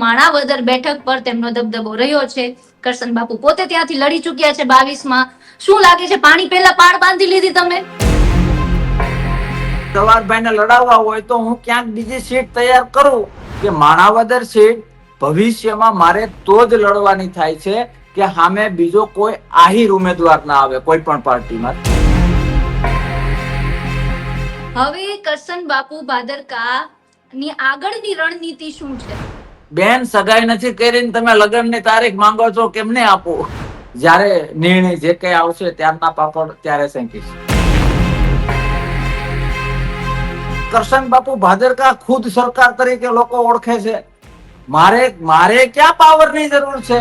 માણાવદર બેઠક પર તેમનો દબદબો રહ્યો છે. કરશન બાપુ પોતે ત્યાંથી લડી ચુક્યા છે બાવીસમાં શું લાગે છે પાણી પહેલા પાડ બાંધી લીધી તમે? સવારભાઈને લડાવવા હોય તો હું ક્યાંક બીજી સીટ તૈયાર કરું? કે માણાવદર સીટ ભવિષ્યમાં મારે તો જ લડવાની થાય છે કે સામે બીજો કોઈ આહિર ઉમેદવાર ના આવે કોઈ પણ પાર્ટીમાં? હવે કરશન બાપુ ભાદરકા ની આગળની રણનીતિ શું છે? બેન સગાઈ નથી કરીને તમે લગ્નની તારીખ માંગો છો કેમને આપો? જ્યારે નિર્ણય જે કઈ આવશે ત્યારના પાપડ ત્યારે શેંકીશ. કરશન બાપુ ભાદરકા ખુદ સરકાર તરીકે લોકો ઓળખે છે. મારે મારે ક્યાં પાવરની જરૂર છે?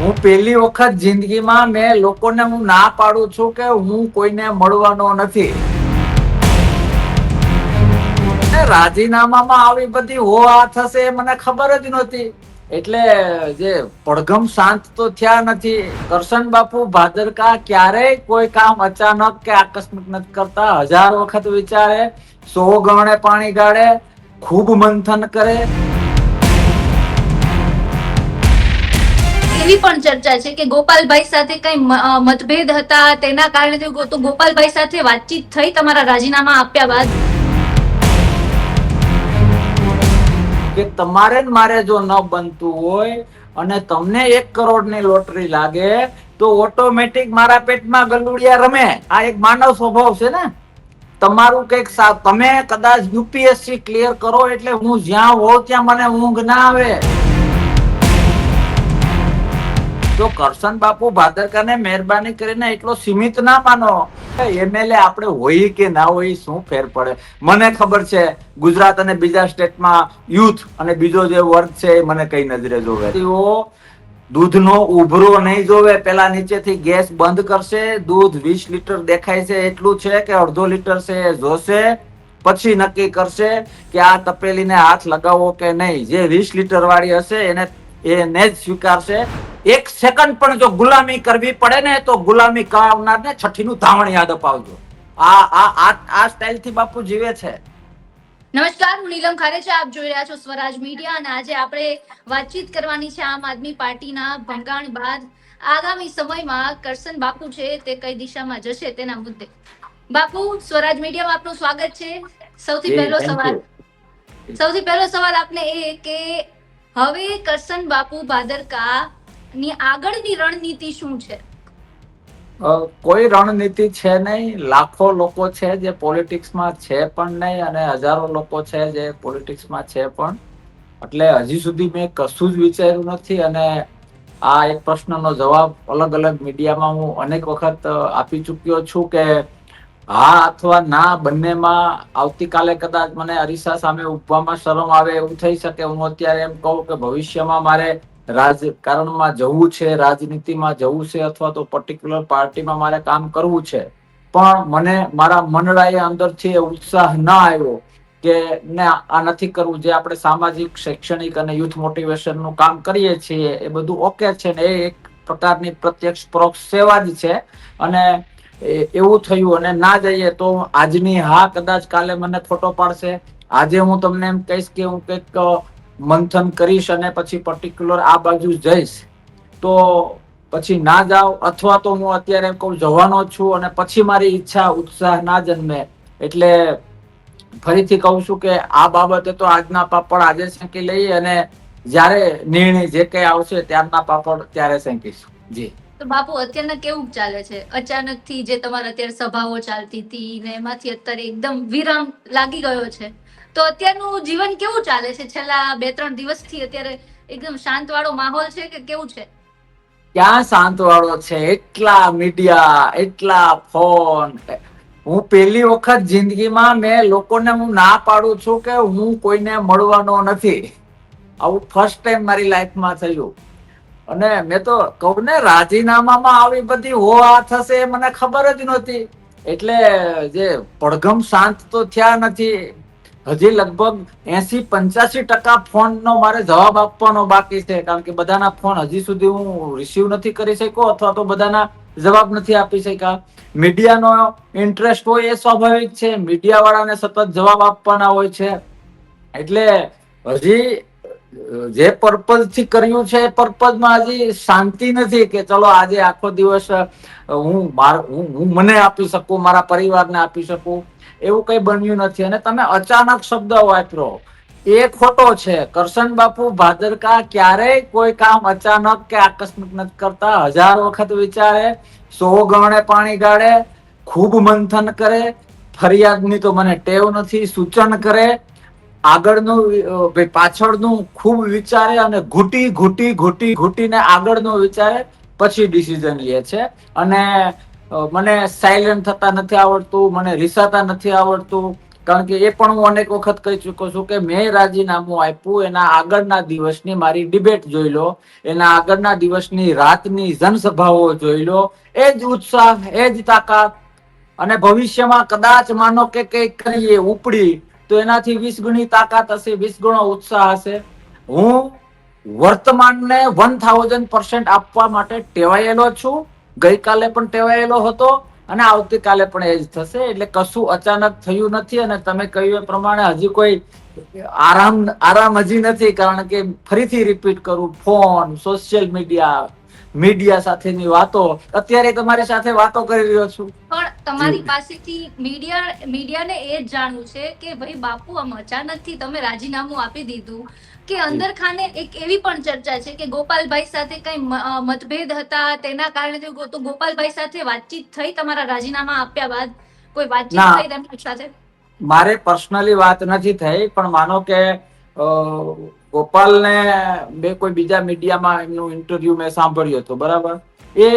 હું પહેલી વખત જિંદગીમાં મેં લોકોને હું ના પાડું છું કે હું કોઈને મળવાનો નથી. અને રાજીનામામાં આવી બધી હો આ થશે મને ખબર જ નહોતી. એટલે જે પડઘમ શાંત તો થયા નથી. કરશન બાપુ, ભાદરકા ક્યારેય કોઈ કામ અચાનક કે આકસ્મિક નથી કરતા. હજાર વખત વિચારે, સો ગણે પાણી ગાળે, ખૂબ મંથન કરે. એવી પણ ચર્ચા છે કે ગોપાલભાઈ સાથે કઈ મતભેદ હતા? તેના કારણે તો ગોપાલભાઈ સાથે વાતચીત થઈ તમારા રાજીનામા આપ્યા બાદ? કે તમારે ને મારે જો ન બનતું હોય અને તમને એક કરોડની લોટરી લાગે, તો ઓટોમેટિક મારા પેટમાં ગલુડિયા રમે. આ એક માનવ સ્વભાવ છે ને. તમારું કંઈક તમે કદાચ યુપીએસસી ક્લિયર કરો એટલે હું જ્યાં હોઉં ત્યાં મને ઊંઘ ના આવે. તો કરશન બાપુ ભાદરકાને મહેરબાની કરીને એટલો સીમિત ના માનો એમએલએ આપણે હોઈએ કે ના હોઈએ શું ફેર પડે? મને ખબર છે, ગુજરાત અને બીજા સ્ટેટમાં યુથ અને બીજો જે વર્ગ છે, એ મને કઈ નજરે જોવે. દૂધનો ઉભરો નહીં જોવે, પેલા નીચેથી ગેસ બંધ કરશે, દૂધ વીસ લીટર દેખાય છે એટલું છે કે અડધો લીટર છે એ જોશે, પછી નક્કી કરશે કે આ તપેલીને હાથ લગાવો કે નહીં. જે વીસ લીટર વાળી હશે, એને એને જ સ્વીકારશે. એક સેકન્ડ પણ જો ગુલામી કરવી પડે ને તો ગુલામી કરાવનારને છઠ્ઠીનું ધાવણ યાદ અપાવજો. આ આ આ આ સ્ટાઇલથી બાપુ જીવે છે. નમસ્કાર હું નીલમ ખારેચા આપ જોઈ રહ્યા છો સ્વરાજ મીડિયા અને આજે આપણે વાતચીત કરવાની છે આમ આદમી પાર્ટીના ભંગાણ બાદ. આગામી સમયમાં કરશન બાપુ છે તે કઈ દિશામાં જશે તેના મુદ્દે. બાપુ સ્વરાજ મીડિયામાં આપનું સ્વાગત છે. સૌથી પહેલો સવાલ. સૌથી પહેલો સવાલ આપને એ કે હવે કરશન બાપુ ભાદરકા ની આગળની રણનીતિ શું છે? કોઈ રણનીતિ છે નહીં. લાખો લોકો છે જે પોલિટિક્સમાં છે પણ નહીં અને હજારો લોકો છે જે પોલિટિક્સમાં છે પણ. એટલે હજી સુધી મેં કશું જ વિચાર્યું નથી અને આ એક પ્રશ્નનો જવાબ અલગ અલગ મીડિયામાં હું અનેક વખત આપી ચૂક્યો છું કે હા અથવા ના બંનેમાં આવતીકાલે કદાચ મને અરીસા સામે ઉભવામાં શરમ આવે એવું થઈ શકે. હું અત્યારે એમ કહું કે ભવિષ્યમાં મારે રાજકારણમાં જવું છે, રાજનીતિમાં જવું છે અથવા તો પર્ટિક્યુલર પાર્ટીમાં મારે કામ કરવું છે. પણ મને મારા મનડાએ અંદરથી ઉત્સાહ ના આવ્યો કે ને આ નથી કરવું, જે આપણે સામાજિક, શૈક્ષણિક અને યુથ મોટિવેશનનું કામ કરીએ છીએ, એ બધું ઓકે છે ને એ એક પ્રકારની પ્રત્યક્ષ પરોક્ષ સેવા જ છે. અને એવું થયું અને ના જઈએ તો આજની હા કદાચ કાલે મને ખોટો પાડશે. આજે હું તમને એમ કહીશ કે હું કંઈક મંથન કરીશ અને પછી પર્ટિક્યુલર આ બાજુ જઈશ, તો પછી ના જાવ અથવા તો હું અત્યારે એમ કહું જવાનો છું અને પછી મારી ઈચ્છા ઉત્સાહ ના જન્મે. એટલે ફરીથી કહું છું કે આ બાબતે તો આજના પાપડ આજે શેંકી લઈએ અને જ્યારે નિર્ણય જે કઈ આવશે ત્યારના પાપડ ત્યારે શેંકીશું. જી. તો બાપુ, અત્યારના કેવું ચાલે છે? અચાનકથી જે તમારે અત્યારે સભાઓ ચાલતી હતી ને એમાંથી અત્યારે એકદમ વિરામ લાગી ગયો છે? તો અત્યારનું જીવન કેવું ચાલે છે? છેલ્લા બે ત્રણ દિવસથી અત્યારે એકદમ શાંત વાળો માહોલ છે કે કેવું છે? ક્યાં શાંત વાળો છે? એટલા મીડિયા, એટલા ફોન. હું પહેલી વખત જિંદગીમાં મેં લોકોને હું ના પાડું છું કે હું કોઈને મળવાનો નથી. આવું ફર્સ્ટ ટાઈમ મારી લાઈફમાં થયું. અને મેં તો કહું ને, રાજીનામામાં આવી બધી હો આ થશે મને ખબર જ નહોતી. એટલે જે પડઘમ શાંત તો થયા નથી. હજી લગભગ એસી પંચ્યાસી ટકા ફોનનો મારે જવાબ આપવાનો બાકી છે, કારણ કે બધાના ફોન હજી સુધી હું રિસીવ નથી કરી શક્યો અથવા તો બધાના જવાબ નથી આપી શક્યા. મીડિયાનો ઇન્ટરેસ્ટ હોય એ સ્વાભાવિક છે મીડિયા વાળાને સતત જવાબ આપવાના હોય છે. એટલે હજી જે પર્પઝથી કર્યું છે, એ પર્પઝમાં હજી શાંતિ નથી કે ચલો આજે આખો દિવસ હું હું મને આપી શકું, મારા પરિવારને આપી શકું. એવું કઈ બન્યું નથી. અને તમે અચાનક શબ્દ વાપરો. એ ખોટો છે. કરશન બાપુ, ભાદરકા ક્યારેય કોઈ કામ અચાનક કે આકસ્મિક નથી કરતા. હજાર વખત વિચારે, સો ગણે પાણી ગાળે, ખૂબ મંથન કરે. ફરિયાદની તો મને ટેવ નથી, સૂચન કરે. આગળનું પાછળનું ખૂબ વિચારે અને ઘૂંટી ઘૂંટી ઘૂંટી, ઘૂંટીને આગળનું વિચારે, પછી ડિસિઝન લે છે. અને મને સાયલેન્ટ થતા નથી આવડતું, મને રિસાતા નથી આવડતું. કારણ કે એ પણ હું અનેક વખત કહી ચુક્યો છું કે મેં રાજીનામું આપ્યું, એના આગળના દિવસની મારી ડિબેટ જોઈ લો, એના આગળના દિવસની રાતની જનસભાઓ જોઈ લો, એ જ ઉત્સાહ, એ જ તાકાત. અને ભવિષ્યમાં કદાચ માનો કે કંઈક કરીએ ઉપડી, તો એનાથી વીસ ગણી તાકાત હશે, વીસ ગણો ઉત્સાહ હશે. હું વર્તમાનને વન થાઉઝન્ડ પર્સન્ટ આપવા માટે ટેવાયેલો છું. ગઈકાલે પણ ટેવાયેલો હતો અને આવતીકાલે પણ એ જ થશે. એટલે કશું અચાનક થયું નથી અને તમે કહ્યું એ પ્રમાણે હજી કોઈ આરામ આરામ હજી નથી કારણ કે ફરીથી રિપીટ કરું ફોન સોશિયલ મીડિયા મીડિયા સાથેની વાતો. અત્યારે તમારી સાથે વાતો કરી રહ્યો છું. પણ તમારી. પાસેથી મીડિયા મીડિયાને એ જ જાણવું છે કે ભાઈ બાપુ આમ અચાનકથી તમે રાજીનામું આપી દીધું કે અંદર ખાને એક એવી પણ ચર્ચા છે કે ગોપાલભાઈ સાથે કઈ મતભેદ હતા તેના કારણે તો ગોપાલભાઈ સાથે વાતચીત થઈ તમારા રાજીનામા આપ્યા બાદ? કોઈ વાતચીત થઈ તેમની સાથે? મારે પર્સનલી વાત નથી થઈ પણ માનો કે ગોપાલને બે કોઈ બીજા મીડિયામાં એમનું ઇન્ટરવ્યુ મેં સાંભળ્યું હતું બરાબર? એ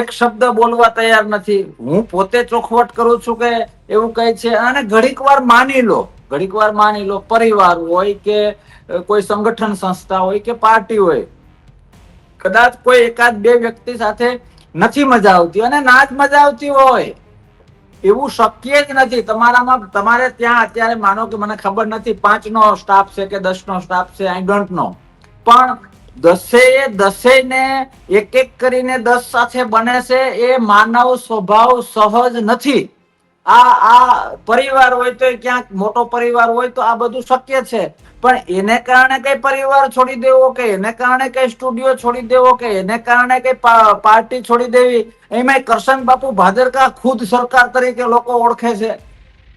એક શબ્દ બોલવા તૈયાર નથી. હું પોતે ચોખવટ કરું છું કે એવું કહે છે, અને ઘડીક વાર માની લો, ઘડીક વાર માની લો, પરિવાર હોય કે કોઈ સંગઠન સંસ્થા હોય કે પાર્ટી હોય, કદાચ કોઈ એકાદ બે વ્યક્તિ સાથે નથી મજા આવતી અને ના જ મજા આવતી હોય. એવું શક્ય જ નથી. તમારામાં તમારે ત્યાં અત્યારે માનો કે મને ખબર નથી પાંચ નો સ્ટાફ છે કે દસ નો સ્ટાફ છે આઈ ડોન્ટ નો પણ દસે દસે ને એક એક કરીને દસ સાથે બને છે, એ માનવ સ્વભાવ સહજ નથી. આ આ પરિવાર હોય તો ક્યાંક મોટો પરિવાર હોય તો આ બધું શક્ય છે. પણ એને કારણે કઈ પરિવાર છોડી દેવો કે એને કારણે કઈ સ્ટુડિયો છોડી દેવો કે એને કારણે કઈ પાર્ટી છોડી દેવી એમાં કરશન બાપુ ભાદરકા ખુદ સરકાર તરીકે લોકો ઓળખે છે.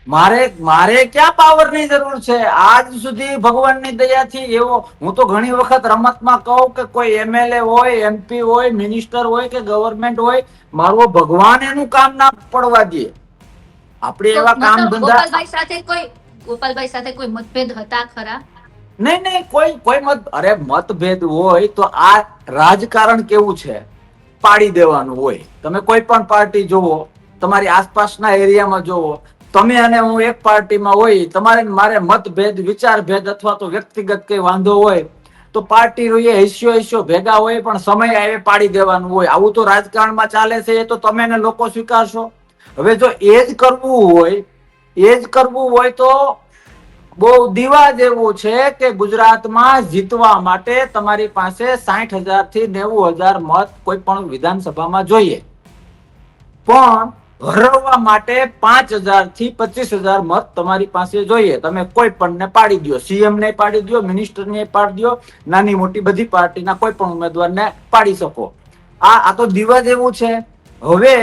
મારે મારે ક્યાં પાવરની જરૂર છે? આજ સુધી ભગવાનની દયાથી એવો, હું તો ઘણી વખત રમતમાં કહું કે કોઈ એમએલએ હોય, એમપી હોય, મિનિસ્ટર હોય કે ગવર્મેન્ટ હોય, મારો ભગવાન એનું કામ ના પડવા દે. આપણે એવા કામ ધંધા ગોપાલભાઈ સાથે કોઈ ગોપાલભાઈ સાથે કોઈ મતભેદ હતા ખરા? નહીં નહીં કોઈ કોઈ મત અરે મતભેદ હોય તો આ રાજકારણ કેવું છે? પાડી દેવાનું હોય. તમે કોઈ પણ પાર્ટી જોવો તમારી આસપાસના એરિયામાં જોવો તમે અને હું એક પાર્ટીમાં હોય તમારે મારે મતભેદ વિચાર ભેદ અથવા તો વ્યક્તિગત કઈ વાંધો હોય તો પાર્ટી એ હિસ્યો હિસ્યો ભેગા હોય પણ સમય આવે પાડી દેવાનું હોય. આવું તો રાજકારણમાં ચાલે છે એ તો તમે લોકો સ્વીકારશો. હવે જો એ જ કરવું હોય એ જ કરવું હોય તો બહુ દીવા જેવું છે કે ગુજરાતમાં જીતવા માટે તમારી પાસે સાઠ હજારથી નેવું હજાર મત કોઈ પણ વિધાનસભામાં જોઈએ. પણ હરવવા માટે પાંચ હજારથી પચીસ હજાર મત તમારી પાસે જોઈએ. તમે કોઈ પણ ને પાડી દો સીએમ ને પાડી દો મિનિસ્ટર ને પાડી દો નાની મોટી બધી પાર્ટીના કોઈ પણ ઉમેદવારને પાડી શકો. આ આ તો દીવા જેવું છે. હવે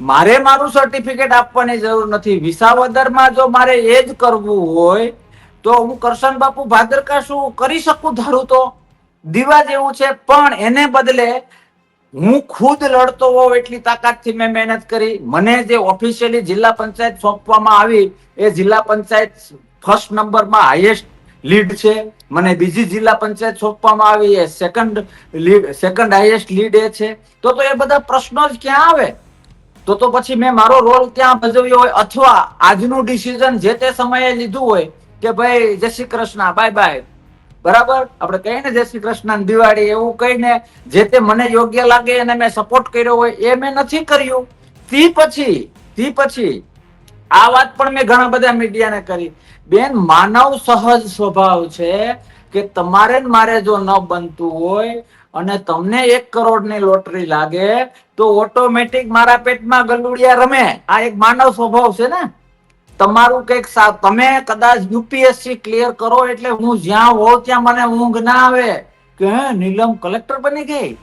મારે મારું સર્ટિફિકેટ આપવાની જરૂર નથી. વિસાવદરમાં જો મારે એ જ કરવું હોય, તો હું કરશન બાપુ ભાદરકા શું કરી શકું ધારું તો? દીવા જેવું છે, પણ એને બદલે હું ખુદ લડતો હોઉં એટલી તાકાતથી મેં મહેનત કરી. મને જે ઓફિશિયલી જિલ્લા પંચાયત સોંપવામાં આવી, એ જિલ્લા પંચાયત ફર્સ્ટ નંબરમાં હાઈએસ્ટ લીડ છે. મને બીજી જિલ્લા પંચાયત સોંપવામાં આવી, એ second lead second highest lead એ છે. તો તો એ બધા પ્રશ્નો જ ક્યાં આવે? તો તો પછી મેં મારો રોલ ત્યાં ભજવ્યો હોય અથવા આજનું ડિસિઝન જે તે સમયે લીધું હોય કે ભાઈ, જય શ્રી કૃષ્ણ બાય બાય બરાબર? આપણે કહીએ ને જય શ્રી કૃષ્ણ દિવાળી એવું કહીને જે તે મને યોગ્ય લાગે અને મેં સપોર્ટ કર્યો હોય એ મેં નથી કર્યું. તી પછી તી પછી આ વાત પણ મેં ઘણા બધા મીડિયાને કરી. બેન, માનવ સહજ સ્વભાવ છે કે તમારે મારે જો ન બનતું હોય અને તમને એક કરોડની લોટરી લાગે તો ઓટોમેટિક મારા પેટમાં ગલુડિયા રમે. આ એક માનવ સ્વભાવ છે ને? તમારું કંઈક તમે કદાચ યુપીએસસી ક્લિયર કરો એટલે હું જ્યાં હોઉં ત્યાં મને ઊંઘ ના આવે. કે, હે, નીલમ કલેક્ટર બની ગઈ?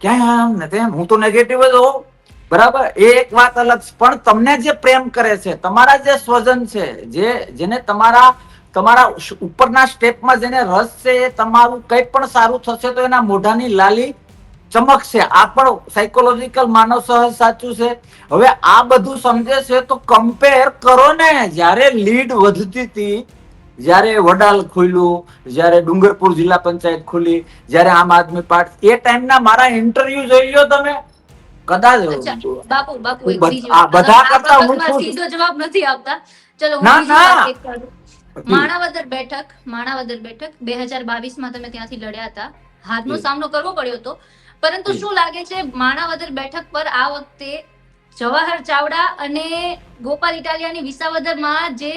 ક્યાંય આમ ને તેમ હું તો નેગેટિવ જ હોઉં. બરાબર? એ એક વાત અલગ. પણ તમને જે પ્રેમ કરે છે, તમારા જે સ્વજન છે, જે જેને તમારા તમારા ઉપરના સ્ટેપમાં જેને રસ છે એ તમારું કંઈ પણ સારું થશે તો એના મોઢાની લાલી ચમકશે. આ પણ સાયકોલોજીકલ માનવ સહજ સાચું છે. હવે આ બધું સમજે છે તો કમ્પેર કરો ને. જ્યારે લીડ વધતી હતી જ્યારે વડાલ ખુલ્યું જ્યારે ડુંગરપુર જિલ્લા પંચાયત ખુલી જ્યારે આમ આદમી પાર્ટી એ ટાઈમના મારા ઇન્ટરવ્યુ જોઈ લો તમે. કદાચ બાપુ બાપુ એક બધ- કરતા હું સીધો જવાબ નથી આપતા ચલો ના, ના. માણાવદર બેઠક માણાવદર બેઠક બે હજાર બાવીસમાં તમે ત્યાંથી લડ્યા હતા. હારનો સામનો કરવો પડ્યો હતો. પરંતુ શું લાગે છે માણાવદર બેઠક પર આ વખતે જવાહર ચાવડા અને ગોપાલ ઇટાલિયાની વિસાવદરમાં જે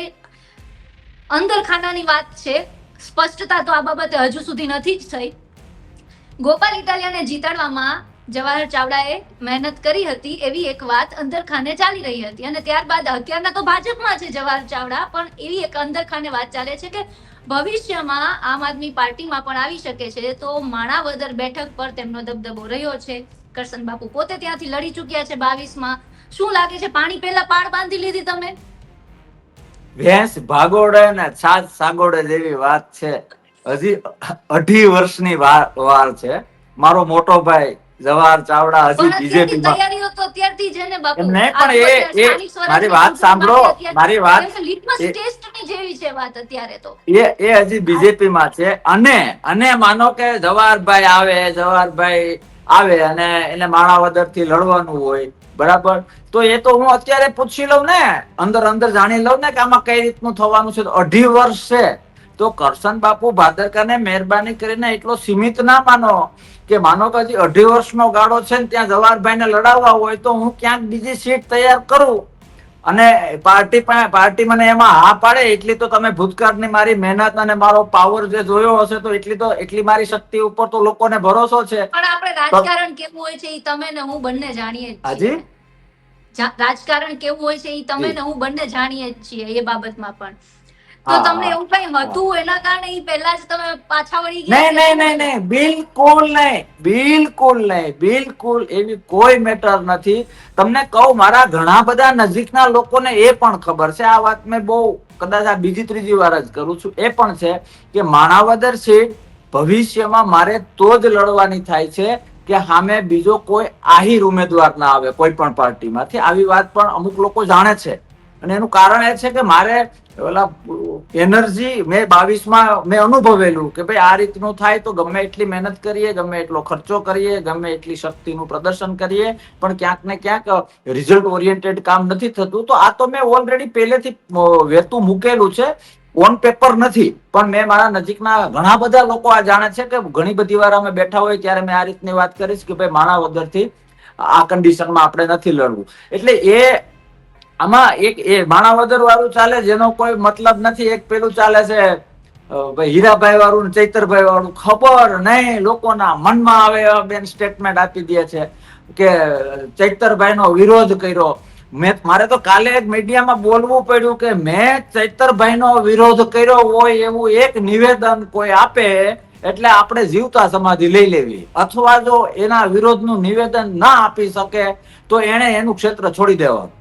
અંદરખાનાની વાત છે સ્પષ્ટતા તો આ બાબતે હજુ સુધી નથી જ થઈ. ગોપાલ ઇટાલિયાને જીતાડવામાં જવાહર ચાવડાએ મહેનત કરી હતી એવી એક વાત અંદરખાને ચાલી રહી હતી. અને ત્યારબાદ અત્યારના તો ભાજપમાં છે જવાહર ચાવડા, પણ એવી એક અંદરખાને વાત ચાલે છે કે ભવિષ્યમાં આમ આદમી પાર્ટીમાં પણ આવી શકે છે. તો માણાવદર બેઠક પર તેમનો દબદબો રહ્યો છે. કરશન બાપુ પોતે ત્યાંથી લડી ચૂક્યા છે બાવીસમાં. શું લાગે છે, પાણી પહેલા પાડ બાંધી લીધી તમે? ભેંસ ભાગોડે ને છાત સાગોડે જેવી વાત છે. હજી અઢી વર્ષની વાર વાર છે. મારો મોટો ભાઈ જવાહર ચાવડા હજી પણ બીજેપી માં. તૈયારીઓ તો અત્યારથી છે ને બાપુ. નહીં, પણ એ- એ મારી વાત સાંભળો, મારી વાત- ટેસ્ટની જેવી છે વાત અત્યારે તો. એ એ હજી બીજેપી માં છે. અને અને માનો કે જવાહરભાઈ આવે જવાહરભાઈ આવે અને એને માણાવદરથી લડવાનું હોય બરાબર? તો એ તો હું અત્યારે પૂછી લઉં ને. અંદર અંદર જાણી લઉં ને કે આમાં કઈ રીતનું થવાનું છે. તો અઢી વર્ષ છે. તો કરશન બાપુ ભાદરકાને મહેરબાની કરીને એટલો સીમિત ના માનો કે માનો કે હજી અઢી વર્ષનો ગાળો છે ને ત્યાં જવાહરભાઈને લડાવવા હોય તો હું ક્યાંક બીજી સીટ તૈયાર કરું. અને પાર્ટી પાર્ટી મને એમાં હા પાડે એટલી તો તમે ભૂતકાળની મારી મહેનત અને મારો પાવર જે જોયો હશે તો એટલી તો એટલી મારી શક્તિ ઉપર તો લોકોને ભરોસો છે. પણ આપણે રાજકારણ કેવું હોય છે એ તમે ને હું બંને જાણીએ હાજી? રાજકારણ કેવું હોય છે એ તમે ને હું બંને જાણીએ જ છીએ એ બાબતમાં પણ. તો તમને એવું કઈ હતું એના કારણે એ પહેલા જ તમે પાછા વળી ગયા નહીં નહીં નહીં નહીં. બિલકુલ નહીં. બિલકુલ નહીં. બિલકુલ એવી કોઈ મેટર નથી. તમને કહું મારા ઘણા બધા નજીકના લોકોને એ પણ ખબર છે. આ વાત મેં બહુ કદાચ આ બીજી ત્રીજી વાર જ કરું છું. એ પણ છે કે માણાવદર સીટ ભવિષ્યમાં મારે તો જ લડવાની થાય છે કે સામે બીજો કોઈ આહિર ઉમેદવાર ના આવે કોઈ પણ પાર્ટીમાંથી. આવી વાત પણ અમુક લોકો જાણે છે. અને એનું કારણ એ છે કે મારે ઓલા એનર્જી મેં બાવીસમાં મેં અનુભવેલું કે ભાઈ આ રીતનું થાય તો ગમે એટલી મહેનત કરીએ, ગમે એટલો ખર્ચો કરીએ, ગમે એટલી શક્તિનું પ્રદર્શન કરીએ, પણ ક્યાંક ને ક્યાંક રિઝલ્ટ ઓરિએન્ટેડ કામ નથી થતું. તો આ તો મેં ઓલરેડી પહેલેથી વેતું મૂકેલું છે. ઓન પેપર નથી, પણ મેં મારા નજીકના ઘણા બધા લોકો આ જાણે છે કે ઘણી બધી વાર અમે બેઠા હોય ત્યારે મેં આ રીતની વાત કરીશ કે ભાઈ માણાવદરથી આ કન્ડિશનમાં આપણે નથી લડવું. એટલે એ આમાં એક એ માણાવદર વાળું ચાલે, જેનો કોઈ મતલબ નથી. એક પેલું ચાલે છે હીરાભાઈ વાળું ચૈતરભાઈ વાળું ખબર નહીં, લોકોના મનમાં આવે બેન સ્ટેટમેન્ટ આપી દે છે કે ચૈતરભાઈ નો વિરોધ કર્યો. મેં, મારે તો કાલે એક મીડિયામાં બોલવું પડ્યું કે મેં ચૈતરભાઈ નો વિરોધ કર્યો હોય એવું એક નિવેદન કોઈ આપે, એટલે આપણે જીવતા સમાધિ લઈ લેવી. અથવા જો એના વિરોધનું નિવેદન ના આપી શકે, તો એને એનું ક્ષેત્ર છોડી દેવાનું.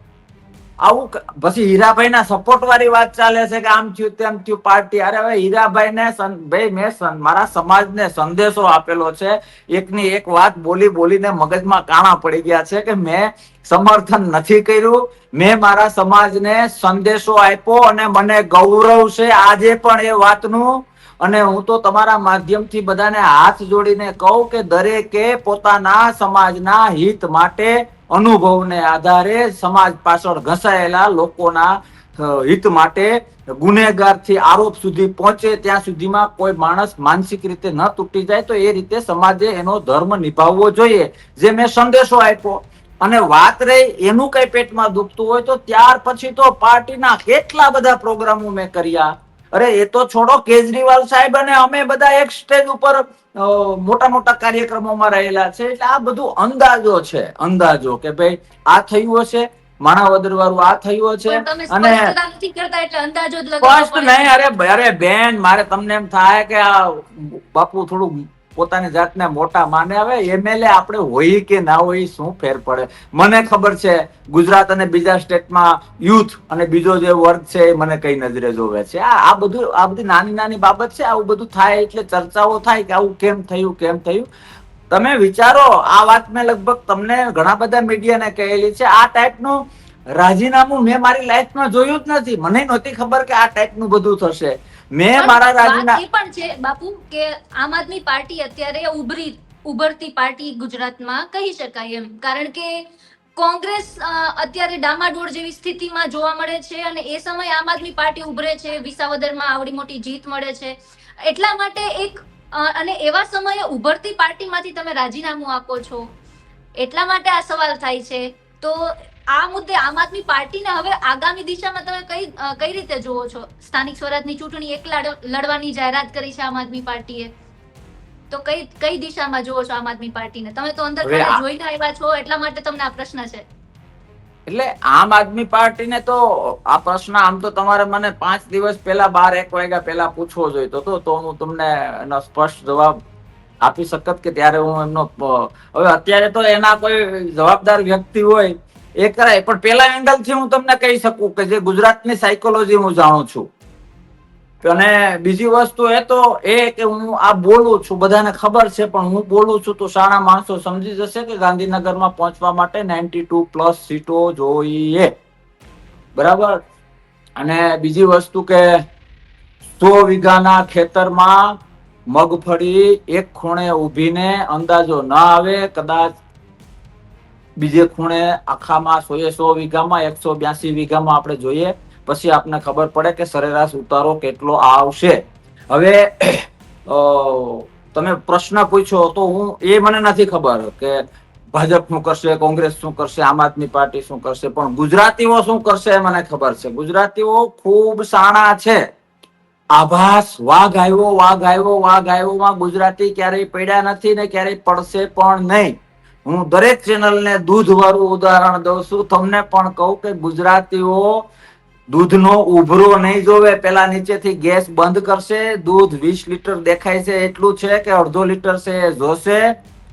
આવું પછી હીરાભાઈ ના સપોર્ટ વાળી વાત ચાલે છે કે આમ થયું, તેમ થયું પાર્ટી અરે હવે હીરાભાઈ ને ભાઈ મેં મારા મારા સમાજને સંદેશો આપેલો છે. એકની એક વાત બોલી બોલીને મગજમાં કાણા પડી ગયા છે કે મેં સમર્થન નથી કર્યું. મેં મારા સમાજને સંદેશો આપ્યો અને મને ગૌરવ છે આજે પણ એ વાતનું. અને હું તો તમારા માધ્યમથી બધાને હાથ જોડીને કહું કે દરેકે પોતાના સમાજના હિત માટે અનુભવને આધારે સમાજ પાછળ ઘસાયેલા લોકોના હિત માટે ગુનેગારથી આરોપ સુધી પહોંચે, ત્યાં સુધીમાં કોઈ માણસ માનસિક રીતે ન તૂટી જાય, તો એ રીતે સમાજે એનો ધર્મ નિભાવવો જોઈએ, જે મેં સંદેશો આપ્યો. અને વાત રહી, એનું કઈ પેટમાં દુખતું હોય તો ત્યાર પછી તો પાર્ટીના કેટલા બધા પ્રોગ્રામો મેં કર્યા. અરે, એ તો છોડો, કેજરીવાલ સાહેબ અને અમે બધા એક સ્ટેજ ઉપર મોટા મોટા કાર્યક્રમોમાં રહેલા છે. એટલે આ બધું અંદાજો છે. અંદાજો કે ભાઈ આ થયું હશે માણાવદર વાળું આ થયું છે અને સ્પષ્ટ નહીં અરે અરે બેન મારે તમને એમ થાય કે આ બાપુ થોડું પોતાની જાતને મોટા માને હવે એમએલએ આપણે હોય કે ના હોય શું ફેર પડે. મને ખબર છે, ગુજરાત અને બીજા સ્ટેટમાં યુથ અને બીજો જે વર્ગ છે, એ મને કઈ નજરે જોવે છે. આ બધું, આ બધી નાની નાની બાબત છે, આવું બધું થાય એટલે ચર્ચાઓ થાય કે આવું કેમ થયું કેમ થયું. તમે વિચારો, આ વાત મેં લગભગ તમને ઘણા બધા મીડિયાને કહેલી છે. આ ટાઈપનું રાજીનામું મેં મારી લાઈફમાં જોયું જ નથી. મને નહોતી ખબર કે આ ટાઈપનું બધું થશે. મેં મારા રાજીના એ પણ છે બાપુ કે આમ આદમી પાર્ટી અત્યારે ઉભરી ઉભરતી પાર્ટી ગુજરાતમાં કહી શકાય એમ. કારણ કે કોંગ્રેસ અત્યારે ડામાડોળ જેવી સ્થિતિમાં જોવા મળે છે અને એ સમયે આમ આદમી પાર્ટી ઉભરે છે વિસાવદરમાં આવડી મોટી જીત મળે છે. એટલા માટે એક અને એવા સમયે ઉભરતી પાર્ટીમાંથી તમે રાજીનામું આપો છો. એટલા માટે આ સવાલ થાય છે. તો આ મુદ્દે આમ આદમી પાર્ટીને હવે આગામી દિશામાં તમે કઈ કઈ રીતે જોવો છો? સ્થાનિક સ્વરાજની ચૂંટણી એકલા લડ- લડવાની જાહેરાત કરી છે આમ આદમી પાર્ટીએ. તો કઈ કઈ દિશામાં જોવો છો આમ આદમી પાર્ટીને? તમે તો અંદર જોઈને આવ્યા છો એટલા માટે તમને આ પ્રશ્ન છે. એટલે આમ આદમી પાર્ટીને તો આ પ્રશ્ન આમ તો તમારે મને પાંચ દિવસ પહેલા બાર એક વાગ્યા પહેલા પૂછવો જોઈતો હતો તો હું તમને એનો સ્પષ્ટ જવાબ આપી શકત કે ત્યારે હું એમનો હવે અત્યારે તો એના કોઈ જવાબદાર વ્યક્તિ હોય એ કરાય. પણ પેલા એંગલથી હું તમને કહી શકું કે જે ગુજરાતની સાયકોલોજી હું જાણું છું. અને બીજી વસ્તુ એ તો એ કે હું આ બોલું છું, બધાને ખબર છે, પણ હું બોલું છું તો શાણા માણસો સમજી જશે કે ગાંધીનગરમાં પહોંચવા માટે નાઇન્ટી ટુ પ્લસ સીટો જોઈએ. બરાબર? અને બીજી વસ્તુ કે સો વીઘાના ખેતરમાં મગફળી એક ખૂણે ઊભીને અંદાજો ના આવે, કદાચ બીજે ખૂણે આખામાં સો એ સો વીઘામાં, એકસો બ્યાસી વીઘામાં આપણે જોઈએ. પછી આપને ખબર પડે કે સરેરાશ ઉતારો કેટલો આવશે. હવે તમે પ્રશ્ન પૂછ્યો તો હું એ મને નથી ખબર કે ભાજપ શું કરશે, કોંગ્રેસ શું કરશે, આમ આદમી પાર્ટી શું કરશે, પણ ગુજરાતીઓ શું કરશે એ મને ખબર છે. ગુજરાતીઓ ખૂબ સાણા છે. આભાસ, વાઘ આવ્યો વાઘ આવ્યો વાઘ આવ્યો માં ગુજરાતી ક્યારેય પડ્યા નથી ને ક્યારેય પડશે પણ નહીં. હું દરેક ચેનલને દૂધ વાળું ઉદાહરણ દઉં છું. તમને પણ કહું કે ગુજરાતીઓ દૂધનો ઉભરો નહીં જોવે, પેલા નીચેથી ગેસ બંધ કરશે, દૂધ વીસ લીટર દેખાય છે એટલું છે કે અડધો લીટર છે એ જોશે,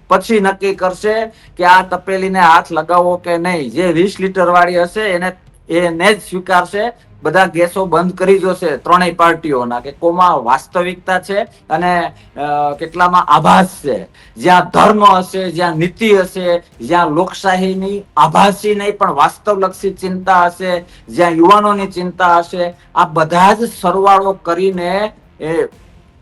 પછી નક્કી કરશે કે આ તપેલીને હાથ લગાવો કે નહીં. જે વીસ લીટર વાળી હશે એને એને જ સ્વીકારશે. બધા ગેસો બંધ કરી જોશે ત્રણેય પાર્ટીઓના કે કોમાં વાસ્તવિકતા છે અને કેટલામાં આભાસ છે. જ્યાં ધર્મ હશે, જ્યાં નીતિ હશે, જ્યાં લોકશાહીની આભાસી નહીં, પણ વાસ્તવલક્ષી ચિંતા હશે, જ્યાં યુવાનોની ચિંતા હશે, આ બધા જ સરવાળો કરીને એ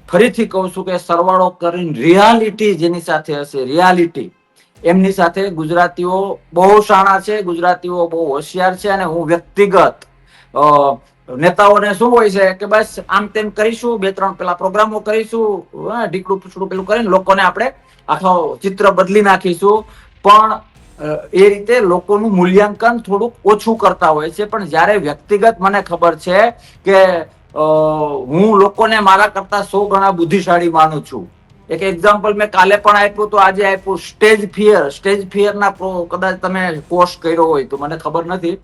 ફરીથી કહું છું કે સરવાળો કરીને રિયાલિટી જેની સાથે હશે, રિયાલિટી. એમની સાથે ગુજરાતીઓ બહુ શાણા છે, ગુજરાતીઓ બહુ હોશિયાર છે અને હું વ્યક્તિગત નેતાઓને શું હોય છે કે બસ આમ તેમ કરીશું, બે ત્રણ પેલા પ્રોગ્રામો કરીશું ઢીકડું પૂછડું પેલું કરીને લોકોને આપણે આખો ચિત્ર બદલી નાખીશું. પણ એ રીતે લોકોનું મૂલ્યાંકન થોડુંક ઓછું કરતા હોય છે. પણ જ્યારે વ્યક્તિગત મને ખબર છે કે હું લોકોને મારા કરતા સો ગણા બુદ્ધિશાળી માનું છું. એક એક્ઝામ્પલ મેં કાલે પણ આપ્યું તો આજે આપ્યું, સ્ટેજ ફિયર. સ્ટેજ ફિયર ના કદાચ તમે કોર્સ કર્યો હોય તો, મને ખબર નથી.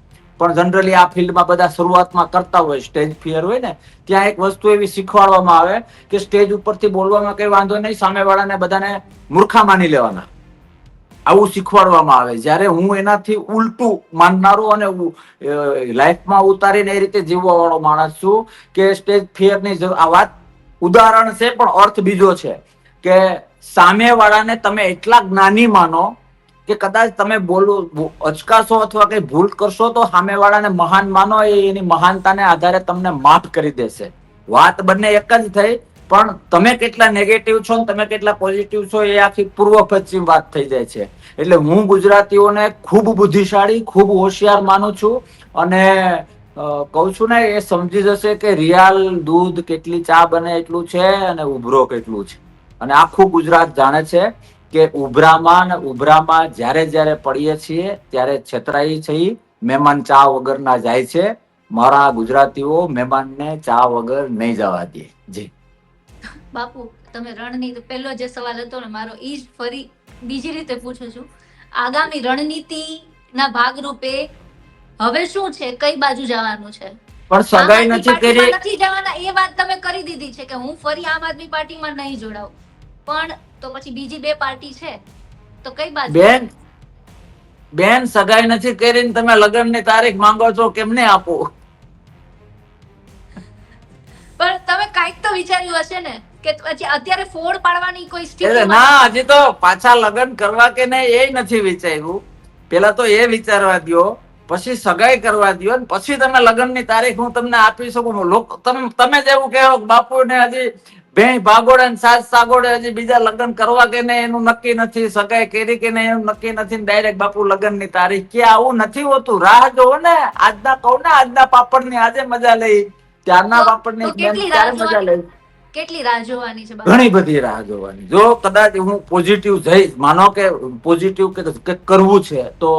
પણ જનરલી આ ફિલ્ડમાં બધા શરૂઆતમાં કરતા હોય સ્ટેજ ફિયર હોય ને, ત્યાં એક વસ્તુ એવી શીખવાડવામાં આવે કે સ્ટેજ ઉપરથી બોલવામાં કઈ વાંધો નહીં, સામેવાળાને બધાને મૂર્ખા માની લેવાના. આવું શીખવાડવામાં આવે. જ્યારે હું એનાથી ઉલટું માનનારો અને લાઈફમાં ઉતારીને એ રીતે જીવવા વાળો માણસ છું કે સ્ટેજ ફિયરની આ વાત ઉદાહરણ છે, પણ અર્થ બીજો છે કે સામેવાળાને તમે એટલા જ્ઞાની માનો કે કદાચ તમે બોલો અચકાશો અથવા કઈ ભૂલ કરશો તો સામેવાળાને મહાન માનો એની મહાનતાને આધારે તમને માફ કરી દેશે. વાત બંને એક જ થઈ, પણ તમે કેટલા નેગેટિવ છો ને તમે કેટલા પોઝિટિવ છો એ આખી પૂર્વ પશ્ચિમ વાત થઈ જાય છે. એટલે હું ગુજરાતીઓને ખૂબ બુદ્ધિશાળી, ખૂબ હોશિયાર માનું છું અને કહું છું ને, એ સમજી જશે કે રિયાલ દૂધ કેટલી ચા બને એટલું છે અને ઉભરો કેટલું છે. અને આખું ગુજરાત જાણે છે કે ઉભરામાં ને ઉભરામાં જ્યારે જ્યારે પડીએ છીએ ત્યારે છેતરાઈ છે મહેમાન ચા વગરના જાય છે. મારા ગુજરાતીઓ મહેમાનને ચા વગર નહીં જવા દે. જી. બાપુ તમે રણનીતિ પહેલો જે સવાલ હતો ને મારો ઈ જ ફરી બીજી રીતે પૂછું છું. આગામી રણનીતિના ભાગરૂપે હવે શું છે? કઈ બાજુ જવાનું છે? પણ સગાઈ નથી કરી. નથી જવાના એ વાત તમે કરી દીધી છે કે હું ફરી આમ આદમી પાર્ટીમાં નહીં જોડાઉં. પણ તો પછી બીજી બે પાર્ટી છે તો કઈ બાજુ? બેન બેન સગાઈ નથી કરીને તમે લગ્નની તારીખ માંગો છો કેમને આપો? પણ તમે કંઈક તો વિચાર્યું હશે ને કે પછી અત્યારે ફોડ પાડવાની કોઈ સ્થિતિ ના હજી તો પાછા લગ્ન કરવા કે નહીં એ નથી વિચાર્યું. પેલા તો એ વિચારવા દો પછી સગાઈ કરવા દો ને પછી તમે લગ્નની તારીખ હું તમને આપી શકું? લોકો તમે તમે જ એવું કહો કે બાપુને હજી ભેણ ભાગોડે ને સાસ સાગોડે હજી બીજા લગ્ન કરવા કે ને એનું નક્કી નથી સગાઈ કેરી કે ને એનું નક્કી નથી ડાયરેક્ટ બાપુ લગ્નની તારીખ. કે આવું નથી હોતું. રાહ જોવો ને. આજના કહું ને આજના પાપડની આજે મજા લઈ. ત્યારના પાપડની ત્યારે મજા લઈ. કેટલી રાહ જોવાની છે ઘણી બધી રાહ જોવાની. જો કદાચ હું પોઝિટિવ જઈશ માનો કે પોઝિટિવ કે કરવું છે તો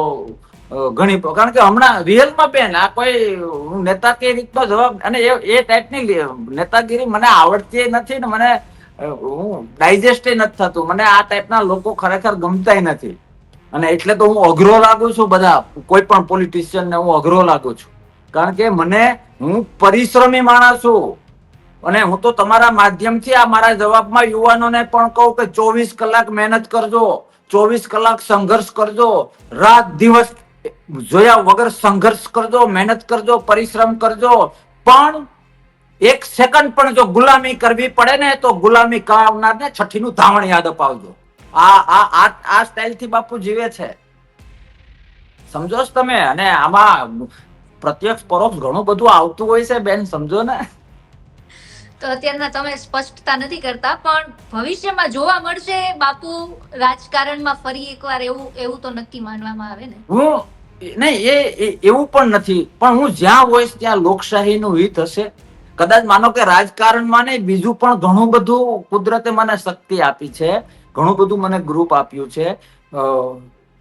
ઘણી કારણ કે હમણાં રિયલમાં બેન આ કોઈ હું નેતાગીરી જવાબ, અને એ એ ટાઈપની નેતાગીરી મને આવડતી નથી ને મને હું ડાયજેસ્ટ નથી થતું. મને આ ટાઈપના લોકો ખરેખર ગમતાય નથી. અને એટલે તો હું અઘરો લાગુ છું બધા, કોઈ પણ પોલિટિશિયન ને હું અઘરો લાગુ છું. કારણ કે મને, હું પરિશ્રમી માણસ છું. અને હું તો તમારા માધ્યમથી આ મારા જવાબમાં યુવાનોને પણ કહું કે ચોવીસ કલાક મહેનત કરજો, ચોવીસ કલાક સંઘર્ષ કરજો, રાત દિવસ જોયા વગર સંઘર્ષ કરજો મહેનત કરજો પરિશ્રમ કરજો. પણ એક સેકન્ડ પણ જો ગુલામી કરવી પડે ને તો ગુલામી કરાવનારને છઠ્ઠીનું ધાવણ યાદ અપાવજો. આ આ આ આ સ્ટાઇલથી બાપુ જીવે છે. સમજો છો તમે? અને આમાં પ્રત્યક્ષ પરોક્ષ ઘણું બધું આવતું હોય છે બેન સમજો ને? તો અત્યારના તમે સ્પષ્ટતા નથી કરતા પણ ભવિષ્યમાં જોવા મળશે બાપુ રાજકારણમાં ફરી એકવાર એવું એવું તો નક્કી માનવામાં આવે ને. હું નહીં, એ એવું પણ નથી. પણ હું જ્યાં હોઈશ ત્યાં લોકશાહીનું હિત હશે. કદાચ માનો કે રાજકારણમાં નહીં, બીજું પણ ઘણું બધું કુદરતે મને શક્તિ આપી છે. ઘણું બધું મને ગ્રુપ આપ્યું છે.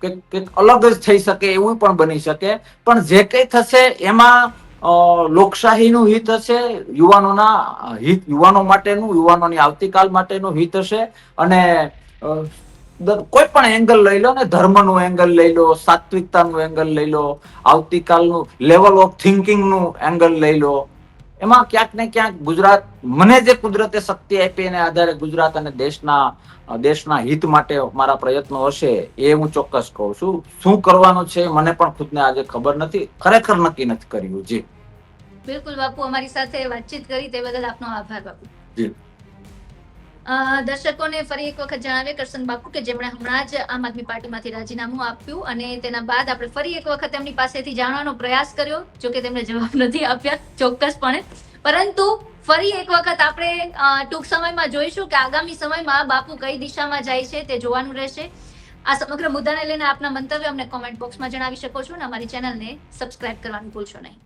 કંઈક અલગ જ થઈ શકે, એવું પણ બની શકે. પણ જે કંઈ થશે, એમાં લોકશાહીનું હિત હશે, યુવાનોના હિત, યુવાનો માટેનું, યુવાનોની આવતીકાલ માટેનું હિત હશે. અને કોઈ પણ એંગલ લઈ લો ને ધર્મનું એંગલ લઈ લો સાત્વિકતાનું એંગલ લઈ લો આવતીકાલનું લેવલ ઓફ થિંકિંગનું એંગલ લઈ લો. એમાં ક્યાંક ને ક્યાંક ગુજરાત મને જે કુદરતે શક્તિ આપી એને આધારે ગુજરાત અને દેશના દેશના હિત માટે મારા પ્રયત્નો હશે એ હું ચોક્કસ કહું છું. શું કરવાનું છે મને પણ ખુદને આજે ખબર નથી ખરેખર નક્કી નથી કર્યું. જી. બિલકુલ બાપુ અમારી સાથે વાતચીત કરી તે બદલ આપનો આભાર બાપુ. જી. દર્શકોને ફરી એક વખત જણાવીએ, કરશન બાપુ, કે જેમણે હમણાં જ આમ આદમી પાર્ટીમાંથી રાજીનામું આપ્યું અને તેના બાદ આપણે ફરી એક વખત તેમની પાસેથી જાણવાનો પ્રયાસ કર્યો, જો કે તેમણે જવાબ નથી આપ્યા ચોક્કસપણે. પરંતુ ફરી એક વખત આપણે ટૂંક સમયમાં જોઈશું કે આગામી સમયમાં બાપુ કઈ દિશામાં જાય છે તે જોવાનું રહેશે. આ સમગ્ર મુદ્દાને લઈને આપના મંતવ્ય અમને કોમેન્ટ બોક્સમાં જણાવી શકો છો અને અમારી ચેનલને સબસ્ક્રાઇબ કરવાનું ભૂલશો નહીં.